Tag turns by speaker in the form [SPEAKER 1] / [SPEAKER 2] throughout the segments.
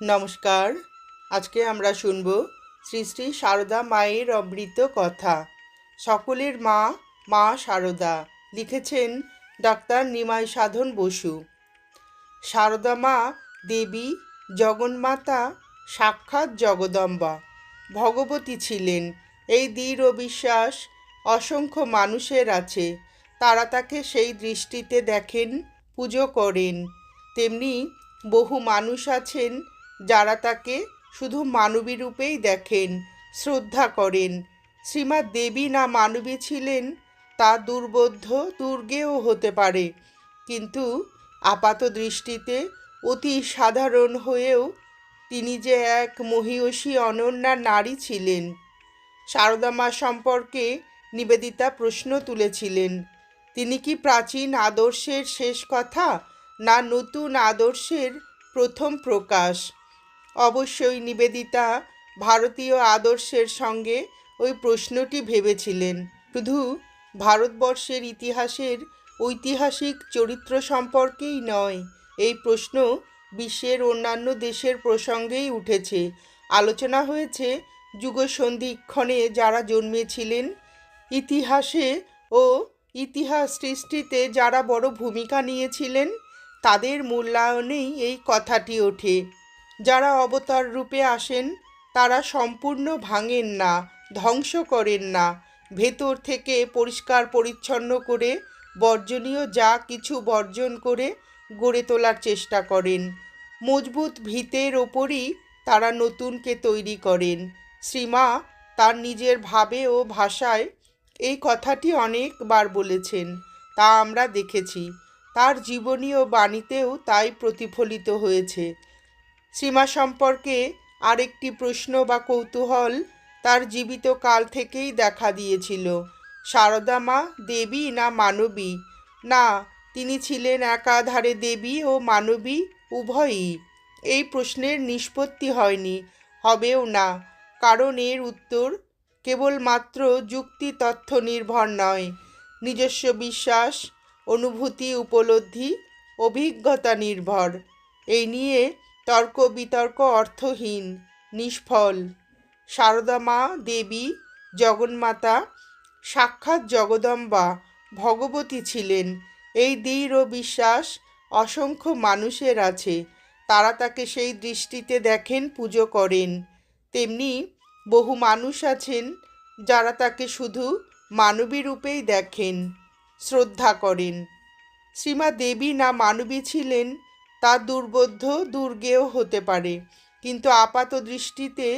[SPEAKER 1] নমস্কার। আজকে আমরা শুনব শ্রী শ্রী সারদা মায়ের অমৃত কথা। সকলের মা মা সারদা লিখেছেন ডাক্তার নিমাই সাধন বসু। সারদা মা দেবী জগন্মাতা সাক্ষাৎ জগদম্বা, ভগবতী ছিলেন। এই দৃঢ় বিশ্বাস অসংখ্য মানুষের আছে। তারা তাকে সেই দৃষ্টিতে দেখেন, পুজো করেন। তেমনি বহু মানুষ আছেন যারা তাকে শুধু মানবী রূপেই দেখেন, শ্রদ্ধা করেন। শ্রীমা দেবী না মানবী ছিলেন, তা দুর্বোধ্য দুর্গেও হতে পারে। কিন্তু আপাত দৃষ্টিতে অতি সাধারণ হয়েও তিনি যে এক মহিয়সী অনন্যা নারী ছিলেন সারদা মা সম্পর্কে নিবেদিতা প্রশ্ন তুলেছিলেন, তিনি কি প্রাচীন আদর্শের শেষ কথা না নতুন আদর্শের প্রথম প্রকাশ? অবশ্যই নিবেদিতা ভারতীয় আদর্শের সঙ্গে ওই প্রশ্নটি ভেবেছিলেন। শুধু ভারতবর্ষের ইতিহাসের ঐতিহাসিক চরিত্র সম্পর্কেই নয়, এই প্রশ্ন বিশ্বের অন্যান্য দেশের প্রসঙ্গেই উঠেছে। আলোচনা হয়েছে যুগসন্ধিক্ষণে যারা জন্মেছিলেন, ইতিহাসে ও ইতিহাস সৃষ্টিতে যারা বড় ভূমিকা নিয়েছিলেন, তাদের মূল্যায়নেই এই কথাটি ওঠে। যারা অবতার রূপে আসেন, তারা সম্পূর্ণ ভাঙেন না, ধ্বংস করেন না। ভেতর থেকে পরিষ্কার পরিচ্ছন্ন করে, বর্জনীয় যা কিছু বর্জন করে গড়ে তোলার চেষ্টা করেন। মজবুত ভিতের ওপরই তারা নতুনকে তৈরি করেন। শ্রীমা তার নিজের ভাবে ও ভাষায় এই কথাটি অনেকবার বলেছেন, তা আমরা দেখেছি। তার জীবনী ও বাণীতেও তাই প্রতিফলিত হয়েছে। সীমা সম্পর্কে আরেকটি প্রশ্ন বা কৌতূহল তার জীবিত কাল থেকেই দেখা দিয়েছিল। সারদা মা দেবী না মানবী? না, তিনি ছিলেন একাধারে দেবী ও মানবী উভয়ই। এই প্রশ্নের নিষ্পত্তি হয়নি, হবেও না। কারণ এর উত্তর কেবলমাত্র যুক্তি তথ্য নির্ভর নয়। নিজস্ব বিশ্বাস, অনুভূতি উপলব্ধি, অভিজ্ঞতা নির্ভর। এই নিয়ে তর্ক বিতর্ক অর্থহীন, নিষ্ফল। সারদা মা, দেবী, জগন্মাতা, সাক্ষাৎ জগদম্বা, ভগবতী ছিলেন। এই দৃঢ় বিশ্বাস অসংখ্য মানুষের আছে। তারা তাকে সেই দৃষ্টিতে দেখেন, পুজো করেন। তেমনি বহু মানুষ আছেন যারা তাকে শুধু মানবী রূপেই দেখেন, শ্রদ্ধা করেন। শ্রীমা দেবী না মানবী ছিলেন তা দুর্বোধ্য দুর্গেও হতে পারে। কিন্তু আপাত দৃষ্টিতে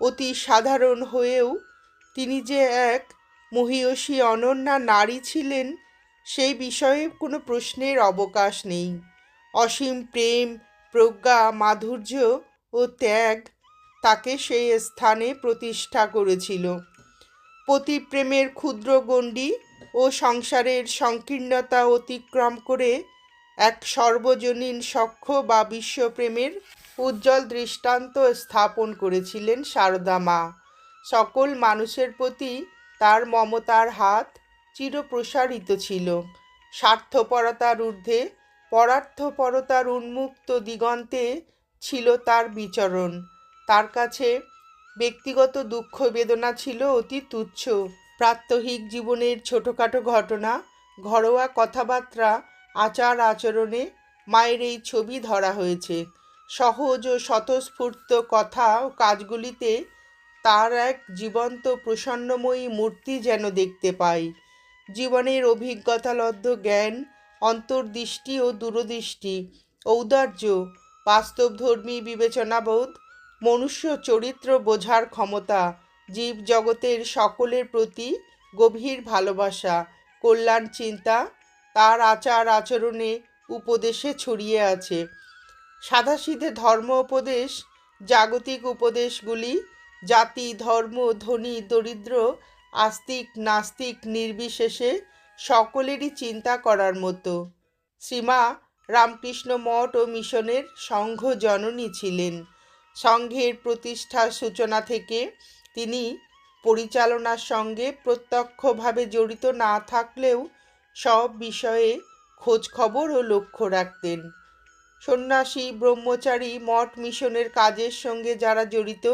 [SPEAKER 1] অতি সাধারণ হয়েও তিনি যে এক মহিয়সী অনন্যা নারী ছিলেন, সেই বিষয়ে কোনো প্রশ্নের অবকাশ নেই। অসীম প্রেম, প্রজ্ঞা, মাধুর্য ও ত্যাগ তাকে সেই স্থানে প্রতিষ্ঠা করেছিল। পতিপ্রেমের ক্ষুদ্র গণ্ডি ও সংসারের সংকীর্ণতা অতিক্রম করে এক সর্বজনীন সখ্য বা বিশ্বপ্রেমের উজ্জ্বল দৃষ্টান্ত স্থাপন করেছিলেন সারদা মা। সকল মানুষের প্রতি তার মমতার হাত চিরপ্রসারিত ছিল। স্বার্থপরতার ঊর্ধ্বে, পরার্থপরতার উন্মুক্ত দিগন্তে ছিল তার বিচরণ। তার কাছে ব্যক্তিগত দুঃখ বেদনা ছিল অতি তুচ্ছ। প্রাত্যহিক জীবনের ছোটোখাটো ঘটনা, ঘরোয়া কথাবার্তা আচার আচরণে মায়ের এই ছবি ধরা হয়েছে। সহজ ও স্বতঃস্ফূর্ত কথা ও কাজগুলিতে তার এক জীবন্ত প্রসন্নময়ী মূর্তি যেন দেখতে পাই। জীবনের অভিজ্ঞতালব্ধ জ্ঞান, অন্তর্দৃষ্টি ও দূরদৃষ্টি, ঔদার্য, বাস্তবধর্মী বিবেচনাবোধ, মনুষ্য চরিত্র বোঝার ক্ষমতা জীব জগতের সকলের প্রতি গভীর ভালোবাসা কল্যাণ চিন্তা তার আচার আচরণে উপদেশে ছড়িয়ে আছে। সাদাসিধে ধর্ম উপদেশ, জাগতিক উপদেশগুলি জাতি, ধর্ম, ধনী, দরিদ্র, আস্তিক, নাস্তিক, নির্বিশেষে সকলেরই চিন্তা করার মতো। শ্রীমা রামকৃষ্ণ মঠ ও মিশনের সংঘ জননী ছিলেন। সংঘের প্রতিষ্ঠার সূচনা থেকে তিনি পরিচালনার সঙ্গে প্রত্যক্ষভাবে জড়িত না থাকলেও সব বিষয়ে খোঁজ খবর ও লক্ষ্য রাখতেন। সন্ন্যাসী, ব্রহ্মচারী, মঠ মিশনের কাজের সঙ্গে যারা জড়িত,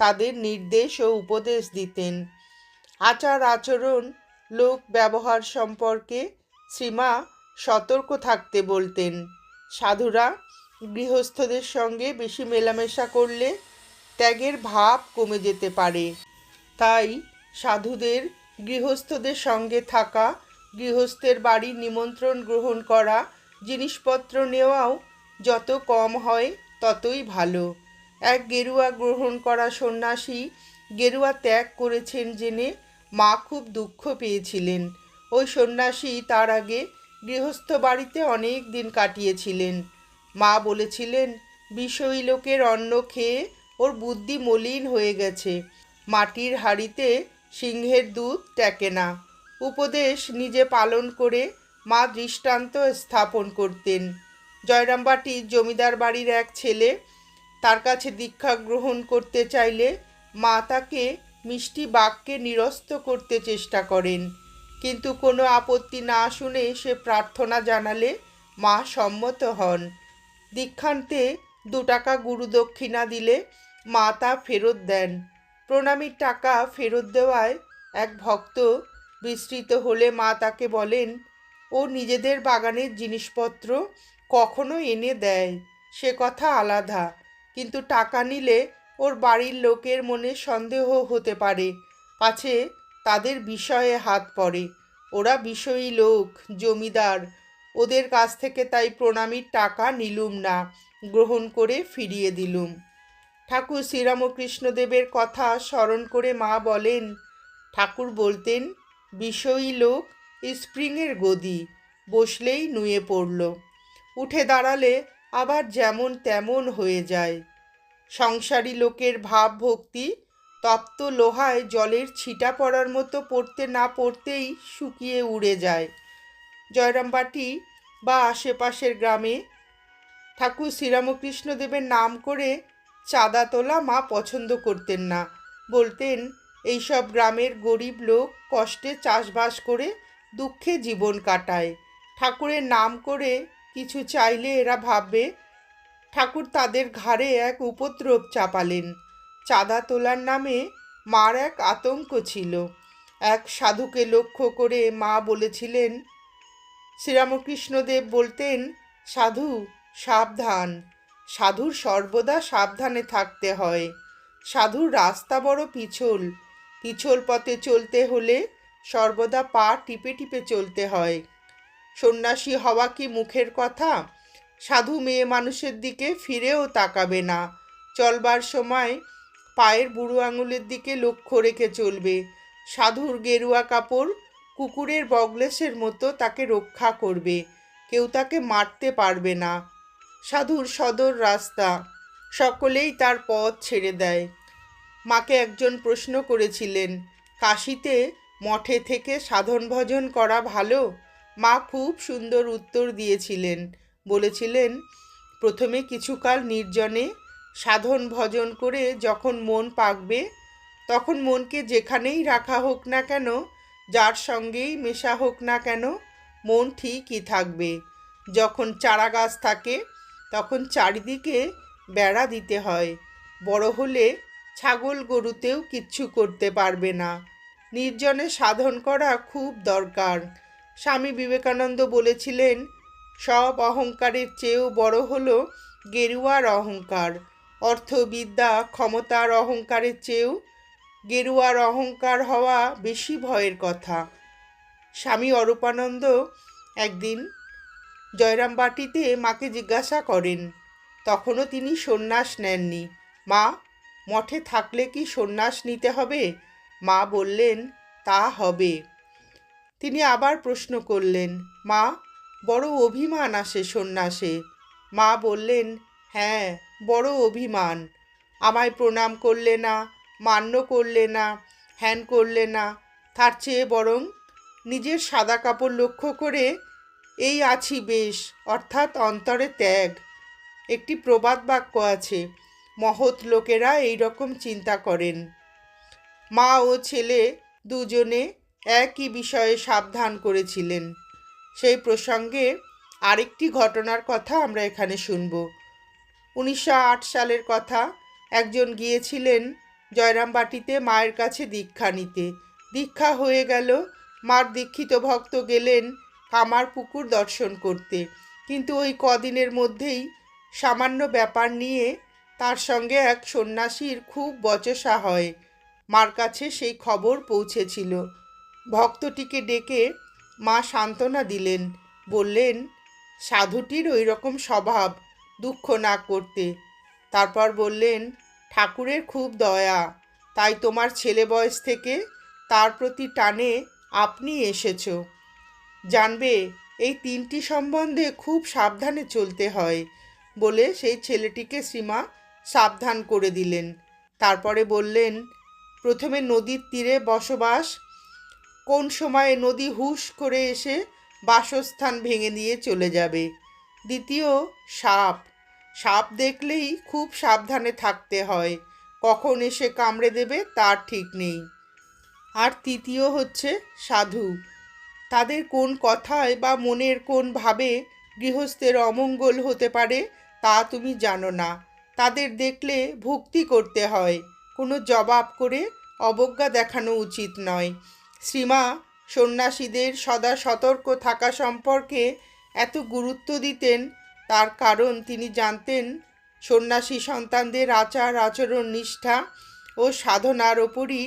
[SPEAKER 1] তাদের নির্দেশ ও উপদেশ দিতেন। আচার আচরণ, লোক ব্যবহার সম্পর্কে শ্রীমা সতর্ক থাকতে বলতেন। সাধুরা গৃহস্থদের সঙ্গে বেশি মেলামেশা করলে ত্যাগের ভাব কমে যেতে পারে। তাই সাধুদের গৃহস্থদের সঙ্গে থাকা গৃহস্থের বাড়ির নিমন্ত্রণ গ্রহণ করা, জিনিসপত্র নেওয়াও যত কম হয় ততই ভালো। এক গেরুয়া গ্রহণ করা সন্ন্যাসী গেরুয়া ত্যাগ করেছেন জেনে মা খুব দুঃখ পেয়েছিলেন। ওই সন্ন্যাসী তার আগে গৃহস্থ বাড়িতে অনেক দিন কাটিয়েছিলেন। মা বলেছিলেন, বিষয়ী লোকের অন্ন খেয়ে ওর বুদ্ধি মলিন হয়ে গেছে। মাটির হাঁড়িতে সিংহের দুধ ট্যাকে না। উপদেশ নিজে পালন করে মা দৃষ্টান্ত স্থাপন করতেন। জয়রামবাটির জমিদার বাড়ির এক ছেলে তার কাছে দীক্ষা গ্রহণ করতে চাইলে মা তাকে মিষ্টি বাক্যে নিরস্ত করতে চেষ্টা করেন। কিন্তু কোনো আপত্তি না শুনে সে প্রার্থনা জানালে মা সম্মত হন। দীক্ষান্তে দু টাকা গুরুদক্ষিণা দিলে মা তা ফেরত দেন। প্রণামীর টাকা ফেরত দেওয়ায় এক ভক্ত বিস্তৃত হলে মা তাকে বলেন, ও নিজেদের বাগানের জিনিসপত্র কখনো এনে দেয়, সে কথা আলাদা। কিন্তু টাকা নিলে ওর বাড়ির লোকের মনে সন্দেহ হতে পারে। পাছে তাদের বিষয়ে হাত পড়ে। ওরা বিষয়ী লোক, জমিদার। ওদের কাছ থেকে তাই প্রণামীর টাকা নিলুম না, গ্রহণ করে ফিরিয়ে দিলুম। ঠাকুর শ্রীরামকৃষ্ণদেবের কথা স্মরণ করে মা বলেন, ঠাকুর বলতেন বিষয়ী লোক স্প্রিংয়ের গদি বসলেই নুয়ে পড়ল। উঠে দাঁড়ালে আবার যেমন তেমন হয়ে যায়। সংসারী লোকের ভাব ভক্তি তপ্ত লোহায় জলের ছিটা পড়ার মতো পড়তে না পড়তেই শুকিয়ে উড়ে যায়। জয়রামবাটি বা আশেপাশের গ্রামে ঠাকুর শ্রীরামকৃষ্ণদেবের নাম করে চাঁদা তোলা মা পছন্দ করতেন না। বলতেন এইসব গ্রামের গরিব লোক কষ্টে চাষবাস করে দুঃখে জীবন কাটায়। ঠাকুরের নাম করে কিছু চাইলে এরা ভাববে, ঠাকুর তাদের ঘাড়ে এক উপদ্রব চাপালেন। চাঁদা তোলার নামে মার এক আতঙ্ক ছিল। এক সাধুকে লক্ষ্য করে মা বলেছিলেন, শ্রীরামকৃষ্ণদেব বলতেন, সাধু, সাবধান। সাধুর সর্বদা সাবধানে থাকতে হয়। সাধুর রাস্তা বড় পিছল পিছল পথে চলতে হলে সর্বদা পা টিপে টিপে চলতে হয়। সন্ন্যাসী হওয়া কি মুখের কথা? সাধু মেয়ে মানুষের দিকে ফিরেও তাকাবে না। চলবার সময় পায়ের বুড়ো আঙুলের দিকে লক্ষ্য রেখে চলবে। সাধুর গেরুয়া কাপড় কুকুরের বগলেসের মতো তাকে রক্ষা করবে। কেউ তাকে মারতে পারবে না। সাধুর সদর রাস্তা। সকলেই তার পথ ছেড়ে দেয়। মাকে একজন প্রশ্ন করেছিলেন, কাশিতে মঠে থেকে সাধন ভজন করা ভালো? মা খুব সুন্দর উত্তর দিয়েছিলেন, বলেছিলেন, প্রথমে কিছুকাল নির্জনে সাধন ভজন করে যখন মন পাকবে, তখন মনকে যেখানেই রাখা হোক না কেন, যার সঙ্গেই মেশা হোক না কেন, মন ঠিকই থাকবে। যখন চারা গাছ থাকে, তখন চারিদিকে বেড়া দিতে হয়। বড় হলে ছাগল গরুতেও কিচ্ছু করতে পারবে না। নির্জনে সাধন করা খুব দরকার। স্বামী বিবেকানন্দ বলেছিলেন, সব অহংকারের চেয়েও বড় হলো গেরুয়ার অহংকার। অর্থবিদ্যা ক্ষমতার অহংকারের চেয়েও গেরুয়ার অহংকার হওয়া বেশি ভয়ের কথা। স্বামী অরূপানন্দ একদিন জয়রামবাটিতে মাকে জিজ্ঞাসা করেন, তখনও তিনি সন্ন্যাস নেননি। মা মঠে থাকলে কি সন্ন্যাস নিতে হবে? মা বললেন, তা হবে। তিনি আবার প্রশ্ন করলেন, মা, বড় অভিমান আসে সন্ন্যাসে। মা বললেন হ্যাঁ বড় অভিমান। আমায় প্রণাম করলে না, মান্য করলে না, হ্যান করলে না, তার চেয়ে বরং নিজের সাদা কাপড় লক্ষ্য করে, এই আছি বেশ, অর্থাৎ অন্তরে ত্যাগ। একটি প্রবাদ বাক্য আছে মহৎ লোকেরা এই রকম চিন্তা করেন। মা ও ছেলে দুজনে একই বিষয়ে সাবধান করেছিলেন। সেই প্রসঙ্গে আরেকটি ঘটনার কথা আমরা এখানে শুনব। উনিশশো আট সালের কথা একজন গিয়েছিলেন জয়রামবাটিতে মায়ের কাছে দীক্ষা নিতে। দীক্ষা হয়ে গেল, মার দীক্ষিত ভক্ত গেলেন কামার পুকুর দর্শন করতে। কিন্তু ওই কদিনের মধ্যেই সামান্য ব্যাপার নিয়ে তার সঙ্গে এক সন্ন্যাসীর খুব বচসা হয়। মার কাছে সেই খবর পৌঁছেছিল। ভক্তটিকে ডেকে মা সান্ত্বনা দিলেন, বললেন, সাধুটির ওই রকম স্বভাব, দুঃখ না করতে। তারপর বললেন, ঠাকুরের খুব দয়া, তাই তোমার ছেলে বয়স থেকে তার প্রতি টানে আপনি এসেছ। জানবে এই তিনটি সম্বন্ধে খুব সাবধানে চলতে হয় বলে সেই ছেলেটিকে শ্রীমা সাবধান করে দিলেন। তারপরে বললেন, প্রথমে নদীর তীরে বসবাস। কোন সময়ে নদী হুশ করে এসে বাসস্থান ভেঙে দিয়ে চলে যাবে? দ্বিতীয়, সাপ। সাপ দেখলেই খুব সাবধানে থাকতে হয়। কখন এসে কামড়ে দেবে তার ঠিক নেই। আর তৃতীয় হচ্ছে সাধু। তাদের কোন কথায় বা মনের কোন ভাবে গৃহস্থের অমঙ্গল হতে পারে তা তুমি জানো না। তাদের দেখলে ভক্তি করতে হয়। কোনো জবাব করে অবজ্ঞা দেখানো উচিত নয়। শ্রীমা, সন্ন্যাসীদের সদা সতর্ক থাকা সম্পর্কে এত গুরুত্ব দিতেন, তার কারণ তিনি জানতেন সন্ন্যাসী সন্তানদের আচার, আচরণ, নিষ্ঠা ও সাধনার ওপরই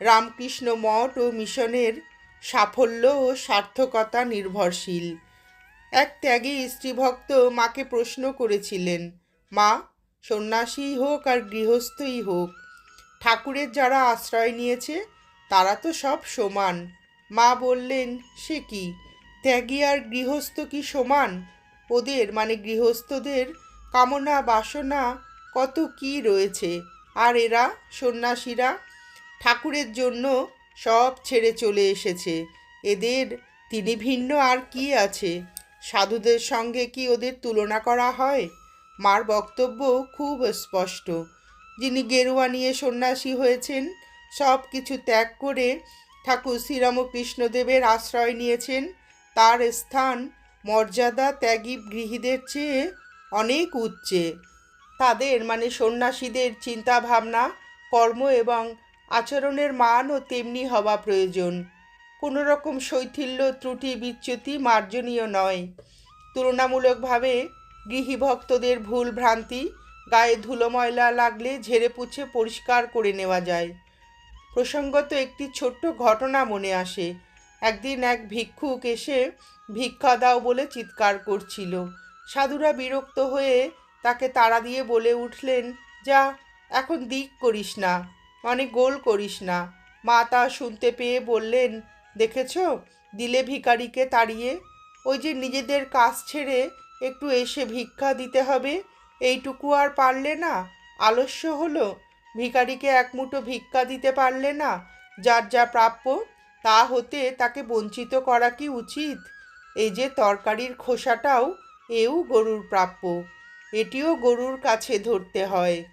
[SPEAKER 1] রামকৃষ্ণ মঠ ও মিশনের সাফল্য ও সার্থকতা নির্ভরশীল। এক ত্যাগী স্ত্রীভক্ত মাকে প্রশ্ন করেছিলেন, মা সন্ন্যাসী হোক আর গৃহস্থই হোক, ঠাকুরের যারা আশ্রয় নিয়েছে, তারা তো সব সমান। মা বললেন, সে কি? ত্যাগী আর গৃহস্থ কি সমান? ওদের মানে গৃহস্থদের কামনা, বাসনা কত কি রয়েছে? আর এরা, সন্ন্যাসীরা, ঠাকুরের জন্য সব ছেড়ে চলে এসেছে। এদের তিনি ভিন্ন আর কি আছে? সাধুদের সঙ্গে কি ওদের তুলনা করা হয়? মার বক্তব্য খুব স্পষ্ট। যিনি গেরুয়া নিয়ে সন্ন্যাসী হয়েছেন, সব কিছু ত্যাগ করে ঠাকুর শ্রীরামকৃষ্ণদেবের আশ্রয় নিয়েছেন। তার স্থান, মর্যাদা ত্যাগী গৃহীদের চেয়ে অনেক উচ্চে। তাদের মানে সন্ন্যাসীদের চিন্তা ভাবনা কর্ম এবং আচরণের মানও তেমনি হওয়া প্রয়োজন। কোনো রকম শৈথিল্য, ত্রুটি, বিচ্যুতি মার্জনীয় নয়। তুলনামূলকভাবে গৃহী ভক্তদের ভুল ভ্রান্তি, গায়ে ধুলো ময়লা লাগলে ঝেড়ে পুছে পরিষ্কার করে নেওয়া যায়। প্রসঙ্গত একটি ছোট্ট ঘটনা মনে আসে। একদিন এক ভিক্ষুক এসে ভিক্ষা দাও বলে চিৎকার করছিল। সাধুরা বিরক্ত হয়ে তাকে তাড়া দিয়ে বলে উঠলেন, যা, এখন দিক করিস না মানে গোল করিস না। মা তা শুনতে পেয়ে বললেন, দেখেছ, দিলে ভিখারিকে তাড়িয়ে ওই যে নিজেদের কাজ ছেড়ে একটু এসে ভিক্ষা দিতে হবে। এইটুকু আর পারলে না? আলস্য হলো। ভিখারিকে এক মুঠো ভিক্ষা দিতে পারলে না? যার যা প্রাপ্য, তা হতে তাকে বঞ্চিত করা কি উচিত? এই যে তরকারির খোসাটাও এও গরুর প্রাপ্য। এটিও গরুর কাছে ধরতে হয়।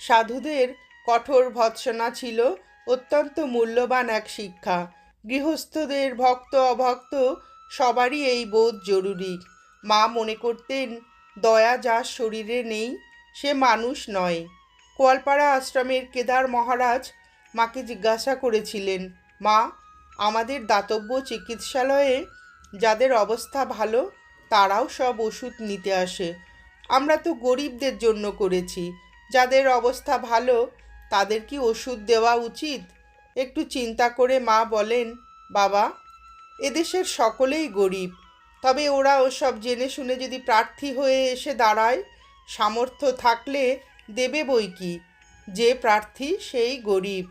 [SPEAKER 1] সাধুদের কঠোর ভৎসনা ছিল অত্যন্ত মূল্যবান এক শিক্ষা। গৃহস্থদের ভক্ত অভক্ত সবারই এই বোধ জরুরি। মা মনে করতেন, দয়া যার শরীরে নেই, সে মানুষ নয়। কোয়ালপাড়া আশ্রমের কেদার মহারাজ মাকে জিজ্ঞাসা করেছিলেন, মা, আমাদের দাতব্য চিকিৎসালয়ে যাদের অবস্থা ভালো, তারাও সব ওষুধ নিতে আসে। আমরা তো গরিবদের জন্য করেছি। যাদের অবস্থা ভালো, তাদের কি ওষুধ দেওয়া উচিত? একটু চিন্তা করে মা বলেন, বাবা, এদেশের সকলেই গরিব। তবে ওরা ওসব জেনে শুনে যদি প্রার্থী হয়ে এসে দাঁড়ায়, সামর্থ্য থাকলে দেবে বই কি? যে প্রার্থী সেই গরিব।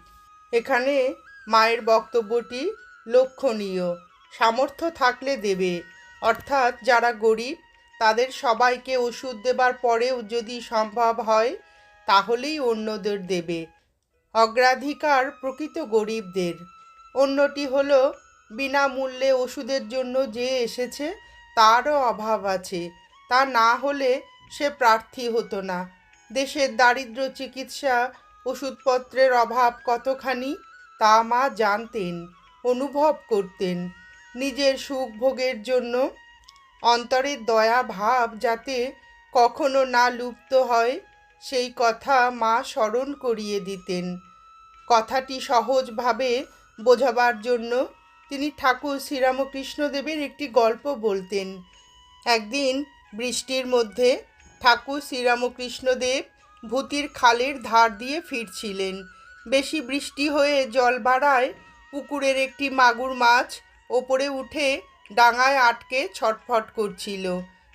[SPEAKER 1] এখানে মায়ের বক্তব্যটি লক্ষণীয়। সামর্থ্য থাকলে দেবে। অর্থাৎ যারা গরিব, তাদের সবাইকে ওষুধ দেবার পরেও যদি সম্ভব হয়, তাহলেই অন্যদের দেবে। অগ্রাধিকার প্রকৃত গরিবদের। অন্যটি হলো বিনামূল্যে ওষুধের জন্য যে এসেছে, তারও অভাব আছে। তা না হলে সে প্রার্থী হতো না। দেশের দারিদ্র চিকিৎসা ওষুধপত্রের অভাব কতখানি, তা মা জানতেন, অনুভব করতেন। নিজের সুখ ভোগের জন্য অন্তরের দয়া ভাব যাতে কখনো না লুপ্ত হয়, সেই কথা মা স্মরণ করিয়ে দিতেন। কথাটি সহজভাবে বোঝাবার জন্য তিনি ঠাকুর শ্রীরামকৃষ্ণদেবের একটি গল্প বলতেন। একদিন বৃষ্টির মধ্যে ঠাকুর শ্রীরামকৃষ্ণদেব ভূতির খালের ধার দিয়ে ফিরছিলেন। বেশি বৃষ্টি হয়ে জল বাড়ায় পুকুরের একটি মাগুর মাছ ওপরে উঠে ডাঙায় আটকে ছটফট করছিল।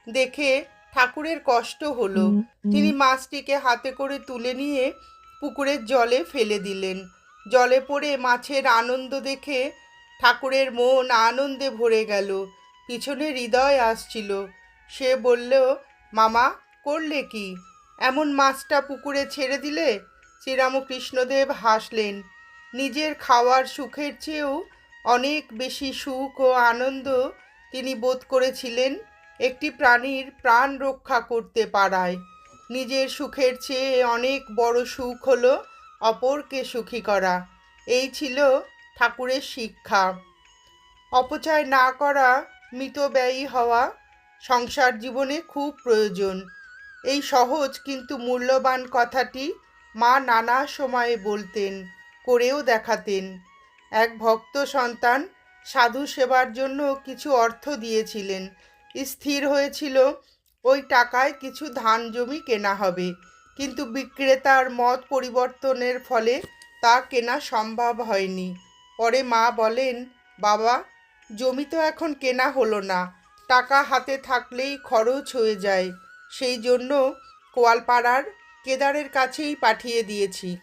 [SPEAKER 1] দেখে ঠাকুরের কষ্ট হলো। তিনি মাছটিকে হাতে করে তুলে নিয়ে পুকুরের জলে ফেলে দিলেন। জলে পড়ে মাছের আনন্দ দেখে ঠাকুরের মন আনন্দে ভরে গেল। পিছনে হৃদয় আসছিল। সে বলল, মামা, করলে কি? এমন মাছটা পুকুরে ছেড়ে দিলে? শ্রীরামকৃষ্ণদেব হাসলেন। নিজের খাওয়ার সুখের চেয়েও অনেক বেশি সুখ ও আনন্দ তিনি বোধ করেছিলেন একটি প্রাণীর প্রাণ রক্ষা করতে পারায়। নিজের সুখের চেয়ে অনেক বড় সুখ হলো অপরকে সুখী করা। এই ছিল ঠাকুরের শিক্ষা। অপচয় না করা মিতব্যয়ী হওয়া সংসার জীবনে খুব প্রয়োজন। এই সহজ কিন্তু মূল্যবান কথাটি মা নানা সময়ে বলতেন, করেও দেখাতেন। এক ভক্ত সন্তান সাধু সেবার জন্য কিছু অর্থ দিয়েছিলেন। স্থির হয়েছিল, ওই টাকায় কিছু ধান জমি কেনা হবে। কিন্তু বিক্রেতার মত পরিবর্তনের ফলে তা কেনা সম্ভব হয়নি। পরে মা বলেন, বাবা, জমি তো এখন কেনা হলো না। টাকা হাতে থাকলেই খরচ হয়ে যায়। সেই জন্য কোয়ালপাড়ার কেদারের কাছেই পাঠিয়ে দিয়েছি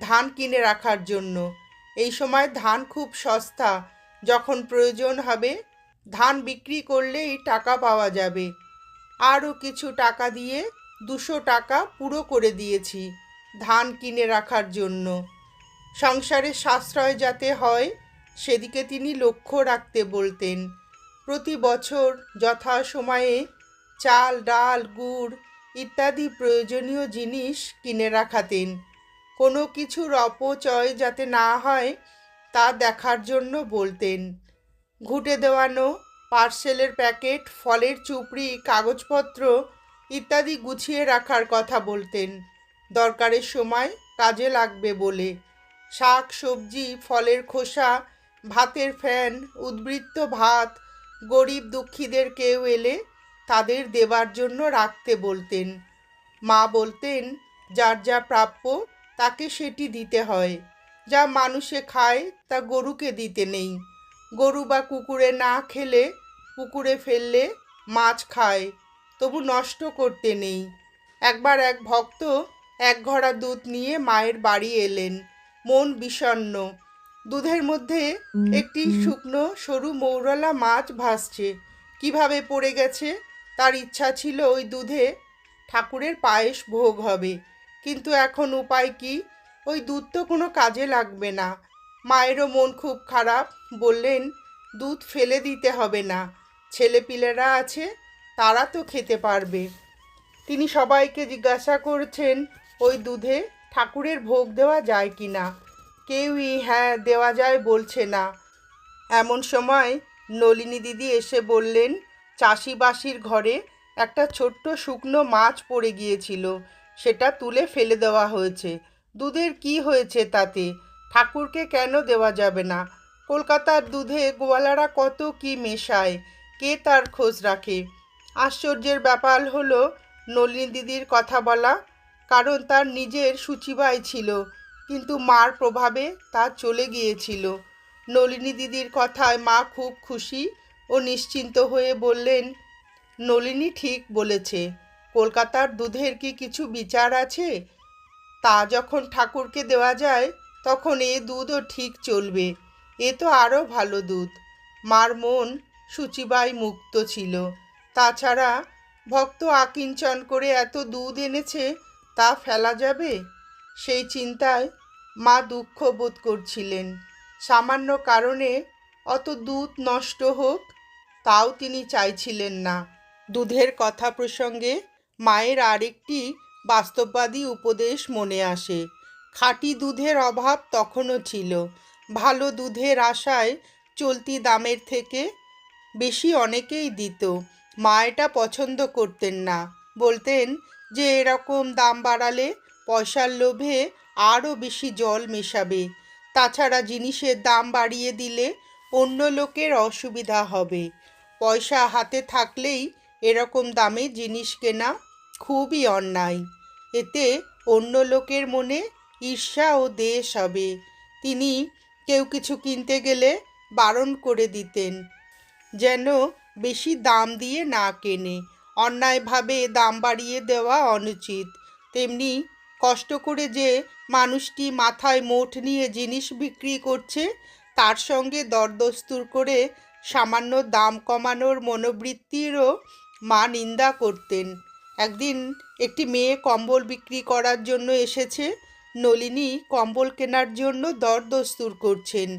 [SPEAKER 1] ধান কিনে রাখার জন্য। এই সময় ধান খুব সস্তা। যখন প্রয়োজন হবে, ধান বিক্রি করলেই টাকা পাওয়া যাবে। আরও কিছু টাকা দিয়ে দুশো টাকা পুরো করে দিয়েছি ধান কিনে রাখার জন্য। সংসারে সাশ্রয় যাতে হয়, সেদিকে তিনি লক্ষ্য রাখতে বলতেন। প্রতি বছর যথা সময়ে চাল, ডাল, গুড় ইত্যাদি প্রয়োজনীয় জিনিস কিনে রাখাতেন। কোনো কিছুর অপচয় যাতে না হয়, তা দেখার জন্য বলতেন। ঘুটে দেওয়ানো, পার্সেলের প্যাকেট, ফলের চুপড়ি, কাগজপত্র ইত্যাদি গুছিয়ে রাখার কথা বলতেন। দরকারের সময় কাজে লাগবে বলে। শাক, সবজি, ফলের খোসা, ভাতের ফ্যান, উদ্বৃত্ত ভাত, গরিব দুঃখীদের কেউ এলে তাদের দেবার জন্য রাখতে বলতেন। মা বলতেন, যার যা প্রাপ্য, তাকে সেটি দিতে হয়। যা মানুষে খায়, তা গরুকে দিতে নেই। গরু বা কুকুরে না খেলে, পুকুরে ফেললে মাছ খায়, তবু নষ্ট করতে নেই। একবার এক ভক্ত এক ঘড়া দুধ নিয়ে মায়ের বাড়ি এলেন। মন বিষণ্ণ। দুধের মধ্যে একটি শুকনো সরু মৌরলা মাছ ভাসছে। কীভাবে পড়ে গেছে? তার ইচ্ছা ছিল ওই দুধে ঠাকুরের পায়েস ভোগ হবে। কিন্তু এখন উপায় কি? ওই দুধ তো কোনো কাজে লাগবে না। মায়েরও মন খুব খারাপ। বললেন দুধ ফেলে দিতে হবে না। ছেলেপিলেরা আছে তারা তো খেতে পারবে। তিনি সবাইকে জিজ্ঞাসা করছেন ওই দুধে ঠাকুরের ভোগ দেওয়া যায় কি না? কেউই হ্যাঁ দেওয়া যায় বলছে না। এমন সময় নলিনী দিদি এসে বললেন, চাষিবাসির ঘরে একটা ছোট্ট শুকনো মাছ পড়ে গিয়েছিল। সেটা তুলে ফেলে দেওয়া হয়েছে। দুধের কি হয়েছে তাতে? ঠাকুরকে কেন দেওয়া যাবে না? কলকাতার দুধে গোয়ালারা কত কি মেশায়? কে তার খোঁজ রাখে? আশ্চর্যের ব্যাপার হলো, নলিনী দিদির কথা বলা কারণ তার নিজের সূচিবাই ছিল, কিন্তু মার প্রভাবে তা চলে গিয়েছিল। নলিনী দিদির কথায় মা খুব খুশি ও নিশ্চিন্ত হয়ে বললেন, নলিনী ঠিক বলেছে। কলকাতার দুধের কি কিছু বিচার আছে? তা যখন ঠাকুরকে দেওয়া যায়, তখন এ দুধও ঠিক চলবে। এ তো আরও ভালো দুধ। মার মন সূচিবাই মুক্ত ছিল। তাছাড়া ভক্ত আকিঞ্চন করে এত দুধ এনেছে তা ফেলা যাবে? সেই চিন্তায় মা দুঃখ বোধ করছিলেন। সামান্য কারণে অত দুধ নষ্ট হোক, তাও তিনি চাইছিলেন না। দুধের কথা প্রসঙ্গে মায়ের আরেকটি বাস্তববাদী উপদেশ মনে আসে। খাঁটি দুধের অভাব তখনও ছিল। ভালো দুধের আশায় চলতি দামের থেকে বেশি অনেকেই দিত। মা এটা পছন্দ করতেন না। বলতেন যে এরকম দাম বাড়ালে পয়সার লোভে আরও বেশি জল মেশাবে। তাছাড়া জিনিসের দাম বাড়িয়ে দিলে অন্য লোকের অসুবিধা হবে। পয়সা হাতে থাকলেই এরকম দামে জিনিস কেনা খুবই অন্যায়। এতে অন্য লোকের মনে ঈর্ষা ও দেশ হবে। তিনি কেউ কিছু কিনতে গেলে বারণ করে দিতেন, যেন বেশি দাম দিয়ে না কেনে। অন্যায়ভাবে দাম বাড়িয়ে দেওয়া অনুচিত। তেমনি কষ্ট করে যে মানুষটি মাথায় মোট নিয়ে জিনিস বিক্রি করছে, তার সঙ্গে দরদস্তুর করে সামান্য দাম কমানোর মনোবৃত্তিরও মা নিন্দা করতেন। একদিন একটি মেয়ে কম্বল বিক্রি করার জন্য এসেছে, নলিনী কম্বল কেনার জন্য দরদস্তুর করছেন।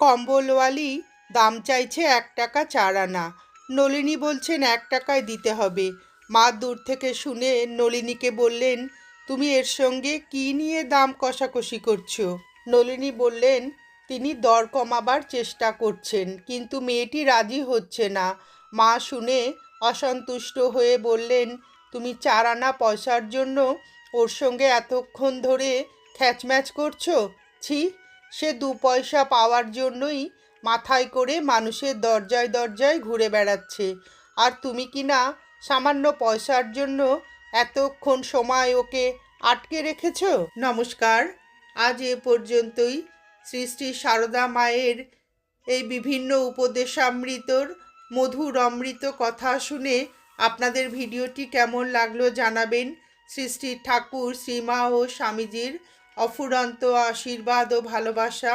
[SPEAKER 1] কম্বলওয়ালি দাম চাইছে এক টাকা চার আনা। নলিনী বলছেন, এক টাকায় দিতে হবে। মা দূর থেকে শুনে নলিনীকে বললেন, তুমি এর সঙ্গে কি নিয়ে দাম কষাকষি করছ? নলিনী বললেন, তিনি দর কমাবার চেষ্টা করছেন, কিন্তু মেয়েটি রাজি হচ্ছে না। মা শুনে অসন্তুষ্ট হয়ে বললেন, তুমি চার আনা পয়সার জন্য ওর সঙ্গে এতক্ষণ ধরে খ্যাচম্যাচ করছ? ছি, সে দু পয়সা পাওয়ার জন্যই মাথায় করে মানুষের দরজায় দরজায় ঘুরে বেড়াচ্ছে। আর তুমি কি না সামান্য পয়সার জন্য এতক্ষণ সময় ওকে আটকে রেখেছ? নমস্কার। আজ এ পর্যন্তই। শ্রী শ্রী সারদা মায়ের এই বিভিন্ন উপদেশামৃতর মধুর অমৃত কথা শুনে আপনাদের ভিডিওটি কেমন লাগল জানাবেন। শ্রী শ্রী ঠাকুর, শ্রীমা ও স্বামীজির অফুরন্ত আশীর্বাদ ও ভালোবাসা।